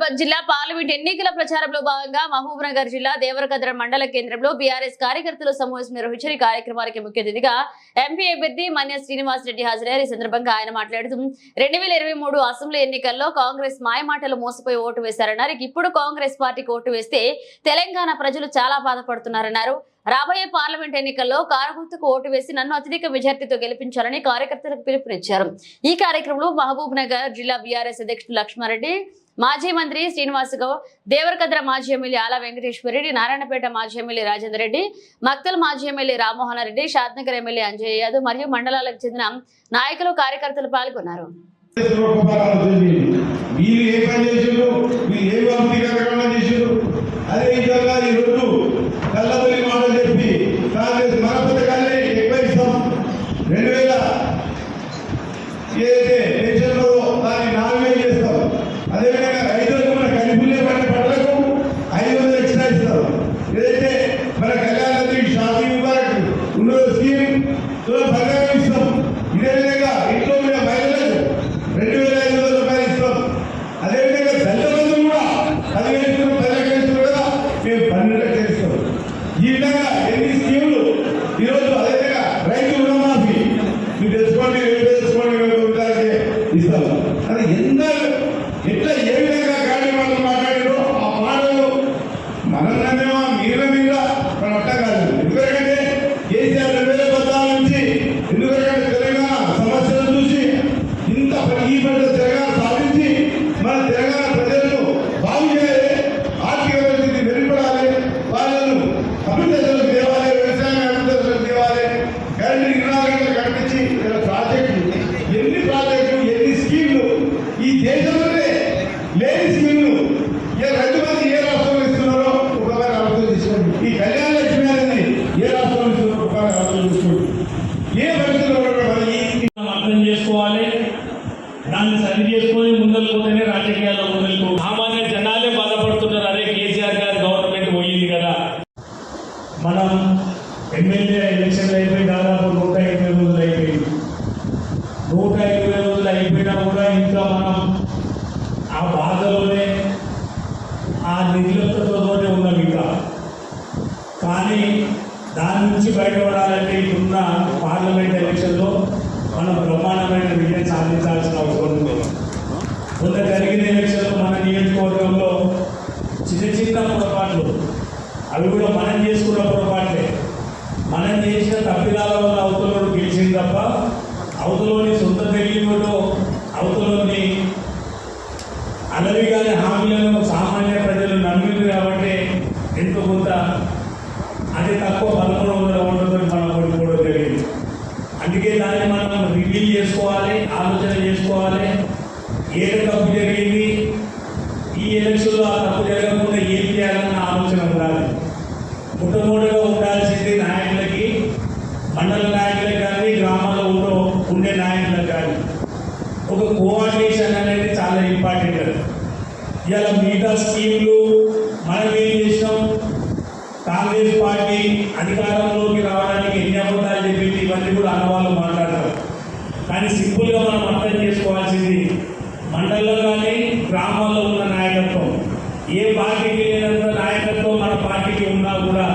నిజామాబాద్ జిల్లా పార్లమెంట్ ఎన్నికల ప్రచారంలో భాగంగా మహబూబ్ నగర్ జిల్లా దేవరకద్ర మండల కేంద్రంలో బీఆర్ఎస్ కార్యకర్తలు సమావేశం నిర్వహించిన కార్యక్రమానికి ముఖ్య అతిథిగా ఎంపీ అభ్యర్థి మన్య శ్రీనివాస్ రెడ్డి హాజరయ్యారు. ఈ సందర్భంగా ఆయన మాట్లాడుతూ రెండు వేల ఇరవై మూడు అసెంబ్లీ ఎన్నికల్లో కాంగ్రెస్ మాయమాటలు మోసపోయి ఓటు వేశారన్నారు. ఇప్పుడు కాంగ్రెస్ పార్టీకి ఓటు వేస్తే తెలంగాణ ప్రజలు చాలా బాధపడుతున్నారన్నారు. రాబోయే పార్లమెంట్ ఎన్నికల్లో కారగుర్తుకు ఓటు వేసి నన్ను అత్యధిక మెజార్టీతో గెలిపించాలని కార్యకర్తలకు పిలుపునిచ్చారు. ఈ కార్యక్రమంలో మహబూబ్ నగర్ జిల్లా బీఆర్ఎస్ అధ్యక్షుడు లక్ష్మారెడ్డి మాజీ మంత్రి శ్రీనివాస్ గౌడ్ దేవరకద్ర మాజీ ఎమ్మెల్యే ఆల వెంకటేశ్వరరెడ్డి నారాయణపేట మాజీ ఎమ్మెల్యే రాజేందర్ రెడ్డి మక్తల్ మాజీ ఎమ్మెల్యే రామ్మోహన్ రెడ్డి షాద్నగర్ ఎమ్మెల్యే అంజయ్ యాదవ్ మరియు మండలాలకు చెందిన నాయకులు కార్యకర్తలు పాల్గొన్నారు. మీరు ఏ పని చేసిండ్రు? మీరు ఏ అదే విధంగా ఈ రోజు కళ్ళబొల్లి మాటలు చెప్పి కాంగ్రెస్ మన పథకాన్ని ఎక్కువ ఇస్తాం రెండు వేల ఏదైతే పెన్షన్లో దాన్ని నాలుగు వేలు చేస్తాం అదేవిధంగా రైతులకు మన కనిపుల్లే పడే పంటలకు ఐదు వందలు ఎక్స్ట్రా ఇస్తారు. ఏదైతే మన కళ్యాణి షాదీ ముబారక్ ఉన్నో స్కీమ్ ఇస్తాం. ఇదే విధంగా ఇంట్లో ఉన్న మహిళలకు రెండు వేల ఐదు వందల రూపాయలు ఇస్తాం. అదేవిధంగా కూడా పదివేలు పదిహేను కూడా మేము పన్నెండు లక్షలు ఇస్తాం. ఈ విధంగా ఎన్ని స్కీములు? ఈరోజు అదేవిధంగా రైతు రుణమాఫీ. మీరు తెలుసుకోండి రూపాయలకి ఇస్తాం అది ఏ పరిస్థితుల్లో అర్థం చేసుకోవాలి. దాన్ని సరి చేసుకొని మనం బ్రహ్మాండమైన విజయం సాధించాల్సిన అవసరం ఉంది. మొన్న జరిగిన ఎలక్షన్లో మన నియోజకవర్గంలో చిన్న చిన్న పొరపాట్లు అవి కూడా మనం చేసుకున్న పొరపాట్లే. మనం చేసిన తప్పిదాల వల్ల అవతలను గెలిచింది తప్ప అవతలోని సొంత తెలియకుండా అవతలోని అలవిగానే హామీలను సామాన్య ప్రజలు నమ్మింది కాబట్టి ఎంతో కొంత అతి తక్కువ బలంలో ఉండడం మండల నాయకులే కానీ గ్రామాల్లో ఉంటూ ఉండే నాయకులకు కానీ ఒక కోఆర్డినేషన్ అనేది చాలా ఇంపార్టెంట్ అది ఇవాళ మిగతా స్కీమ్లు మనం ఏం చేసినాం? కాంగ్రెస్ పార్టీ అధికారంలోకి రావడానికి ఎన్ని అబద్ధాలు చెప్పింది ఇవన్నీ కూడా అన్నవాళ్ళు మాట్లాడతారు. కానీ సింపుల్గా మనం అర్థం చేసుకోవాల్సింది మండలంలో కానీ గ్రామాల్లో ఉన్న నాయకత్వం. ఏ పార్టీకి లేనంత నాయకత్వం మన పార్టీకి ఉన్నా కూడా